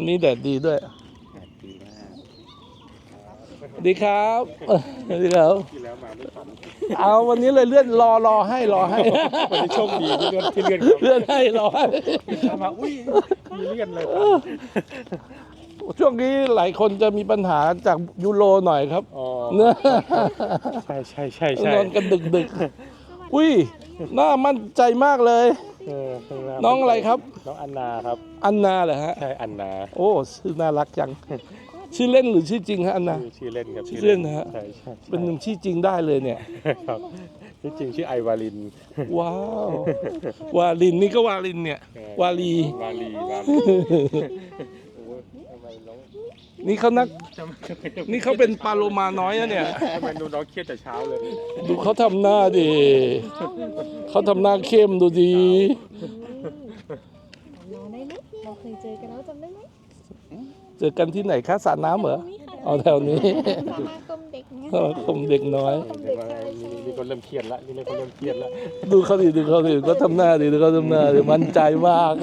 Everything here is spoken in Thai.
วันนี้แดดดีด้วยแปดปีมากสวัสดีครับเออสวัสดีครับ ที่แล้วมาไม่ทันเอาวันนี้เลยเลื่อนรอรอให้รอให้ วันนี้โชคดีที่เลื่อนที่เลื่อนครับเลื่อนให้รอให้มาอุ้ยมีเลื่อนเลยช่วงนี้หลายคนจะมีปัญหาจากยูโรหน่อยครับอ๋อเนอะใช่ใช่ใช่ใช่นอนกันดึกดึกๆอุ้ยน่ามั่นใจมากเลยเออข้างหา น้องอะไรครับ น้องอันนาครับ อันนาเหรอฮะ ใช่ อันนา โอ้ชื่อน่ารักจัง ชื่อเล่นหรือชื่อจริงฮะอันนา ชื่อชื่อเล่นครับ ชื่อเล่นนะฮะ ใช่ใช่เป็นชื่อจริงได้เลยเนี่ย ครับที่จริงชื่อไอวาลิน ว้าว วาลินนี่ก็วาลินเนี่ย วาลี วาลี วาลี นี่เขานัก นี่เขาเป็นปลาโลมาน้อยนะเนี่ยทำไมดูน้องเครียดแต่เช้าเลย ดูเขาทำหน้าดิเขาทำหน้าเข้มดูดีมาได้ไหมเราเคยเจอกันแล้วจำได้ไหมเจอกันที่ไหนคะสระน้ำเหรอนี่ค่ะเอาแถวนี้สมาคมเด็กไงสมาคมเด็กน้อยเดี๋ยวว่านี่นี่คนเริ่มเครียดละนี่คนเริ่มเครียดละดูเขาดิดูเขาดิก็ทำหน้าดิดูเขาทำหน้าดิมั่นใจมาก